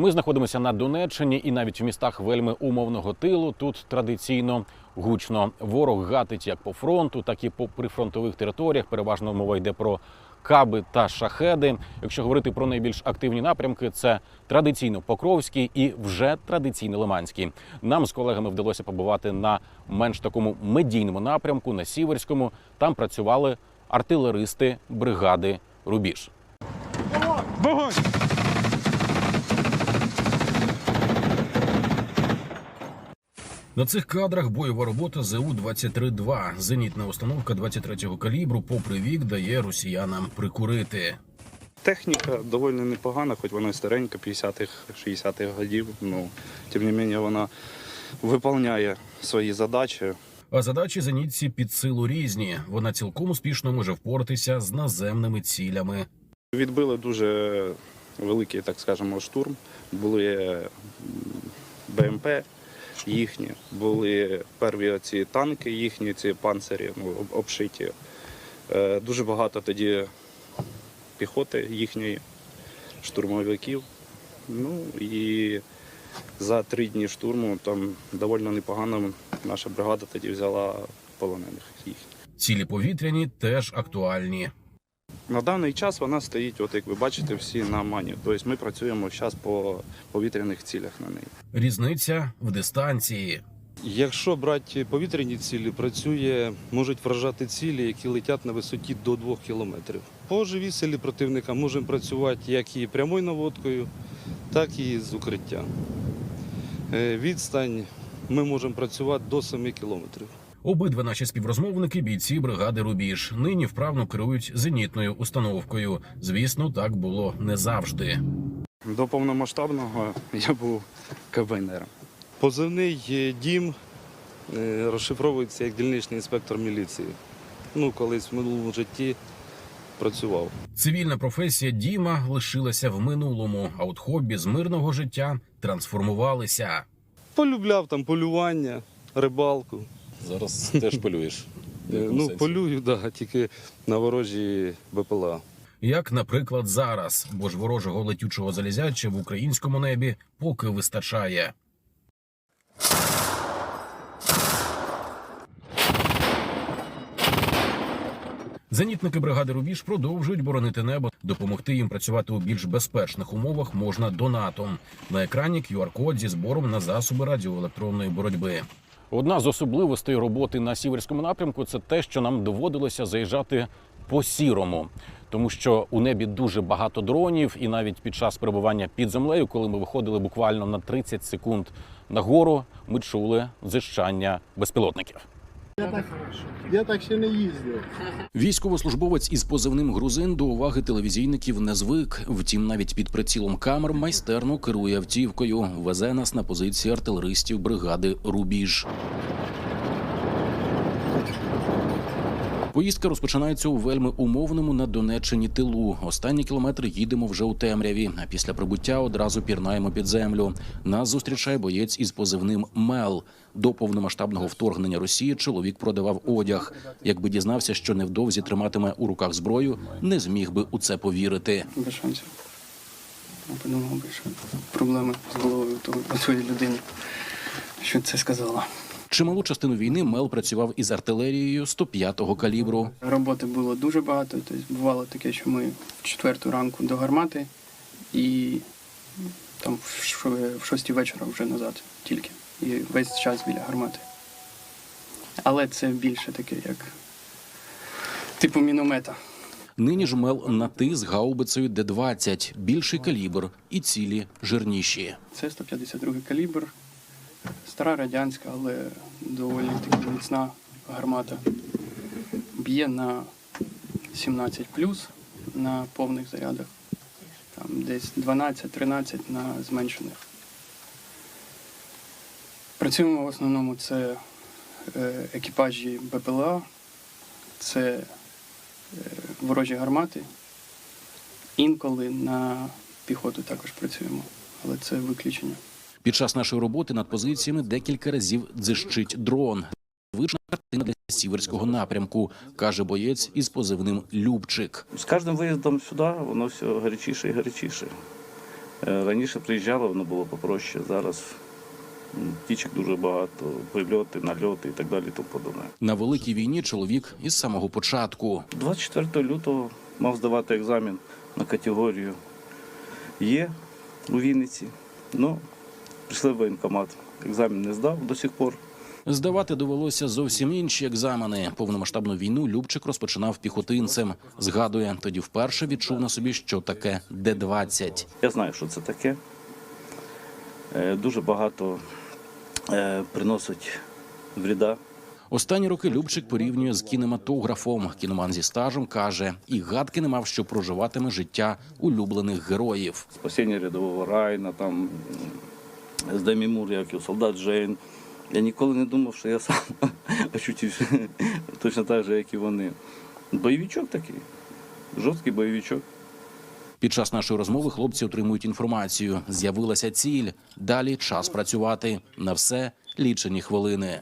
Ми знаходимося на Донеччині і навіть в містах вельми умовного тилу. Тут традиційно гучно. Ворог гатить як по фронту, так і по прифронтових територіях. Переважно мова йде про каби та шахеди. Якщо говорити про найбільш активні напрямки, це традиційно Покровський і вже традиційно Лиманський. Нам з колегами вдалося побувати на менш такому медійному напрямку на Сіверському. Там працювали артилеристи бригади Рубіж. Вогонь! На цих кадрах бойова робота ЗУ-23-2. Зенітна установка 23-го калібру, попри вік, дає росіянам прикурити. Техніка доволі непогана, хоч вона і старенька, 50-х, 60-х годів. Ну, тим не менше, вона виконує свої задачі. А задачі зенітці під силу різні. Вона цілком успішно може впоратися з наземними цілями. Відбили дуже великий, так скажемо, штурм. Були БМП їхні, були перві ці танки їхні, ці панцирі ну, обшиті. Е, Дуже багато тоді піхоти їхньої, штурмовиків. Ну і за три дні штурму там доволі непогано наша бригада тоді взяла полонених їхніх. Цілі повітряні теж актуальні. На даний час вона стоїть, от як ви бачите, всі на мані. Тобто ми працюємо зараз по повітряних цілях на неї. Різниця в дистанції. Якщо брати повітряні цілі, працює, можуть вражати цілі, які летять на висоті до 2 кілометрів. По живій силі противника можемо працювати як і прямою наводкою, так і з укриття. Е, Відстань ми можемо працювати до 7 кілометрів. Обидва наші співрозмовники бійці бригади Рубіж нині вправно керують зенітною установкою. Звісно, так було не завжди. До повномасштабного я був КВНРом. Позивний е, дім е, розшифровується як дільничний інспектор міліції. Ну, колись в минулому житті працював. Цивільна професія Діма лишилася в минулому, а от хобі з мирного життя трансформувалися. Полюбляв там полювання, рибалку. Зараз теж полюєш. Е, Ну, полюю, да, тільки на ворожі БПЛА. Як, наприклад, зараз, бо ж ворожого летючого залізяча в українському небі поки вистачає. Зенітники бригади Рубіж продовжують боронити небо. Допомогти їм працювати у більш безпечних умовах можна донатом. На екрані QR-код зі збором на засоби радіоелектронної боротьби. Одна з особливостей роботи на сіверському напрямку це те, що нам доводилося заїжджати по сірому, тому що у небі дуже багато дронів, і навіть під час перебування під землею, коли ми виходили буквально на 30 секунд нагору, ми чули зищання безпілотників. Я так ще не їздив. Військовослужбовець із позивним грузин до уваги телевізійників не звик. Втім, навіть під прицілом камер майстерно керує автівкою. Везе нас на позиції артилеристів бригади Рубіж. Поїздка розпочинається у вельми умовному на Донеччині тилу. Останні кілометри їдемо вже у темряві. А після прибуття одразу пірнаємо під землю. Нас зустрічає боєць із позивним Мел. До повномасштабного вторгнення Росії чоловік продавав одяг. Якби дізнався, що невдовзі триматиме у руках зброю, не зміг би у це повірити. без шансів. Подумав що проблеми з головою у у людини, що це сказала. Чималу частину війни Мел працював із артилерією 105-го калібру. Роботи було дуже багато. Тобто бувало таке, що ми в четверту ранку до гармати і там в шостій вечора вже назад тільки. І весь час біля гармати. Але це більше таке, як типу міномета. Нині ж Мел на ти з гаубицею Д-20, більший калібр і цілі жирніші. Це 152 калібр, стара радянська, але доволі таки міцна гармата. Б'є на 17 на повних зарядах. Там десь 12-13 на зменшених. Працюємо в основному це е, екіпажі БПЛА, це е, ворожі гармати. Інколи на піхоту також працюємо, але це виключення. Під час нашої роботи над позиціями декілька разів дзищить дрон. Звична картина для сіверського напрямку, каже боєць із позивним Любчик. З кожним виїздом сюди воно все гарячіше і гарячіше. Е, Раніше приїжджало, воно було попроще. Зараз тічок дуже багато, прильоти, нальоти і так далі. Тому подобне. На великій війні чоловік із самого початку. 24 лютого мав здавати екзамен на категорію Є у Вінниці. Ну, прийшли в воєнкомат. Екзамен не здав до сих пор. Здавати довелося зовсім інші екзамени. Повномасштабну війну Любчик розпочинав піхотинцем. Згадує, тоді вперше відчув на собі, що таке Д-20. Я знаю, що це таке. Е, Дуже багато е, приносить вреда. Останні роки Любчик порівнює з кінематографом. Кіноман зі стажем каже, і гадки не мав, що проживатиме життя улюблених героїв. Спасіння рядового Райна, там з Демі Мур, як і солдат Джейн. Я ніколи не думав, що я сам очутився точно так же, як і вони. Бойовичок такий, жорсткий бойовичок. Під час нашої розмови хлопці отримують інформацію. З'явилася ціль. Далі час працювати. На все лічені хвилини.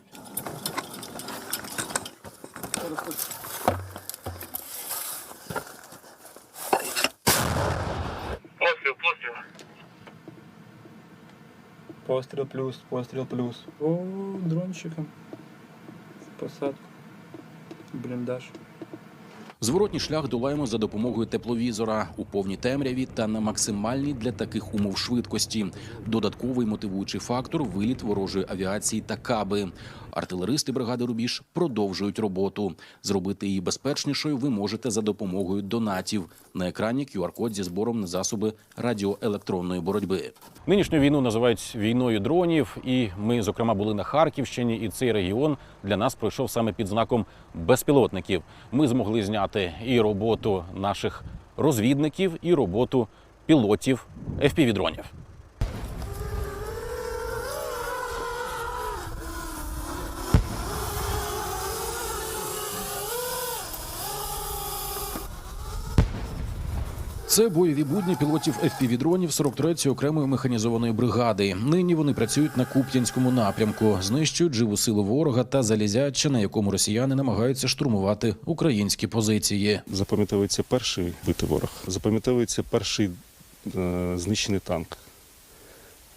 Постріл плюс, постріл плюс. О, дрончиком. В посадку. Бліндаж. Зворотній шлях долаємо за допомогою тепловізора у повній темряві та на максимальній для таких умов швидкості. Додатковий мотивуючий фактор виліт ворожої авіації та каби. Артилеристи бригади Рубіж продовжують роботу. Зробити її безпечнішою ви можете за допомогою донатів. На екрані QR-код зі збором на засоби радіоелектронної боротьби. Нинішню війну називають війною дронів, і ми, зокрема, були на Харківщині, і цей регіон для нас пройшов саме під знаком безпілотників. Ми змогли зняти і роботу наших розвідників, і роботу пілотів FPV-дронів. Це бойові будні пілотів FPV-дронів 43-ї окремої механізованої бригади. Нині вони працюють на Куп'янському напрямку, знищують живу силу ворога та залізяча, на якому росіяни намагаються штурмувати українські позиції. Запам'ятовується перший битий ворог, запам'ятовується перший е, знищений танк.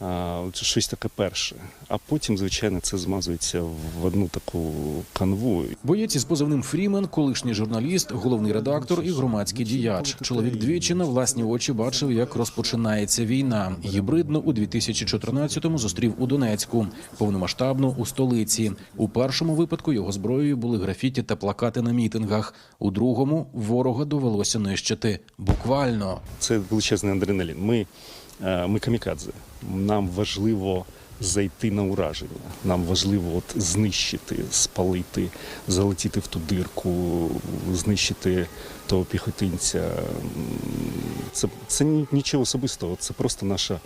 От щось таке перше. А потім, звичайно, це змазується в одну таку канву. Боєць із позивним Фрімен, колишній журналіст, головний редактор і громадський діяч. Чоловік двічі на власні очі бачив, як розпочинається війна. Гібридно у 2014-му зустрів у Донецьку, повномасштабно у столиці. У першому випадку його зброєю були графіті та плакати на мітингах. У другому ворога довелося нищити буквально. Це величезний адреналін. Ми, е, ми камікадзе. Нам важливо зайти на ураження. Нам важливо от знищити, спалити, залетіти в ту дирку, знищити того піхотинця. Це, це нічого особистого, це просто наше,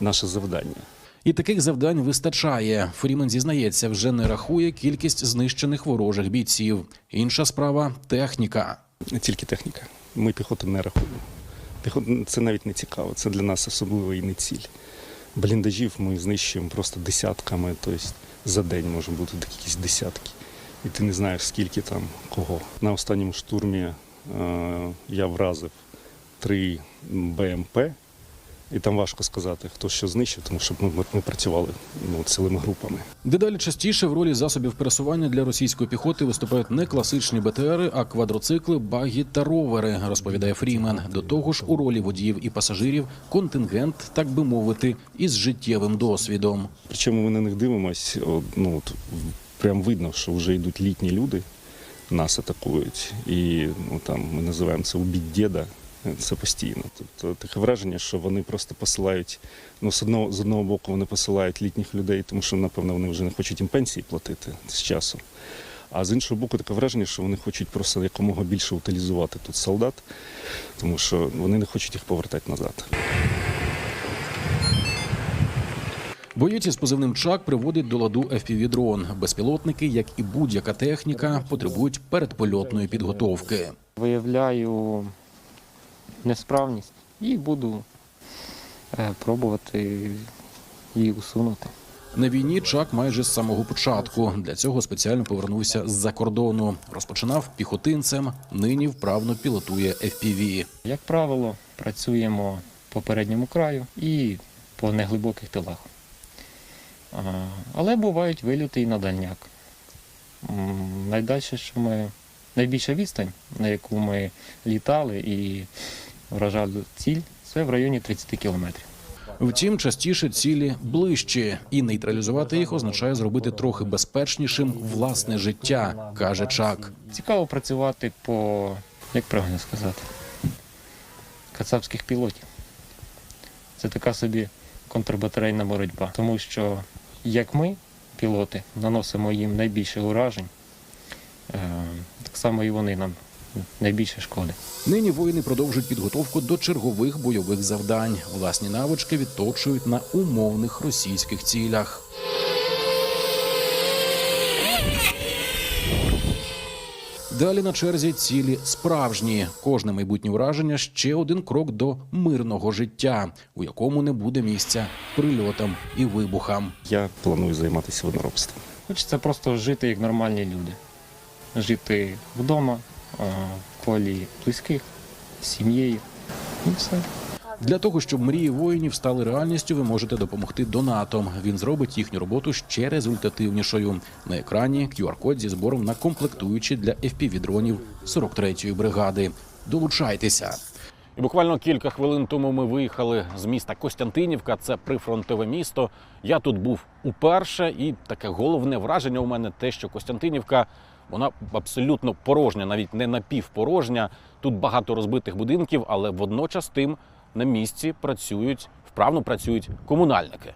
наше завдання. І таких завдань вистачає. Фрімен зізнається, вже не рахує кількість знищених ворожих бійців. Інша справа техніка. Тільки техніка. Ми піхоту не рахуємо. Це навіть не цікаво. Це для нас особливо і не ціль. Бліндажів ми знищуємо просто десятками, тобто за день може бути якісь десятки. І ти не знаєш, скільки там кого. На останньому штурмі е, я вразив три БМП, і там важко сказати, хто що знищив, тому що ми, ми працювали ну, цілими групами. Дедалі частіше в ролі засобів пересування для російської піхоти виступають не класичні БТРи, а квадроцикли, багі та ровери, розповідає Фрімен. До того ж, у ролі водіїв і пасажирів контингент, так би мовити, із життєвим досвідом. Причому ми на них дивимося, ну от прям видно, що вже йдуть літні люди, нас атакують. І ну, там, ми називаємо це убіть діда. Це постійно. Тобто таке враження, що вони просто посилають. Ну, з одного з одного боку, вони посилають літніх людей, тому що, напевно, вони вже не хочуть їм пенсії платити з часом. А з іншого боку, таке враження, що вони хочуть просто якомога більше утилізувати тут солдат, тому що вони не хочуть їх повертати назад. Боєць із позивним Чак приводить до ладу FPV-дрон. Безпілотники, як і будь-яка техніка, потребують передпольотної підготовки. виявляю несправність і буду е, пробувати її усунути. На війні Чак майже з самого початку. Для цього спеціально повернувся з-за кордону. Розпочинав піхотинцем. Нині вправно пілотує FPV. Як правило, працюємо по передньому краю і по неглибоких тилах. Але бувають вильоти і на дальняк. Найдальше, що ми найбільша відстань, на яку ми літали і вражали ціль, це в районі 30 кілометрів. Втім, частіше цілі ближче, і нейтралізувати їх означає зробити трохи безпечнішим власне життя, каже Чак. Цікаво працювати по, як правильно сказати, кацапських пілотів. Це така собі контрбатарейна боротьба. Тому що як ми, пілоти, наносимо їм найбільше уражень, е, так само і вони нам найбільше шкоди. Нині воїни продовжують підготовку до чергових бойових завдань. Власні навички відточують на умовних російських цілях. Далі на черзі цілі справжні. Кожне майбутнє враження ще один крок до мирного життя, у якому не буде місця прильотам і вибухам. Я планую займатися виноробством. Хочеться просто жити як нормальні люди. Жити вдома, колі близьких, сім'єю. І все. Для того, щоб мрії воїнів стали реальністю, ви можете допомогти донатом. Він зробить їхню роботу ще результативнішою. На екрані QR-код зі збором на комплектуючі для FPV-дронів 43-ї бригади. Долучайтеся. І буквально кілька хвилин тому ми виїхали з міста Костянтинівка. Це прифронтове місто. Я тут був уперше, і таке головне враження у мене те, що Костянтинівка вона абсолютно порожня, навіть не напівпорожня. Тут багато розбитих будинків, але водночас тим на місці працюють вправно працюють комунальники.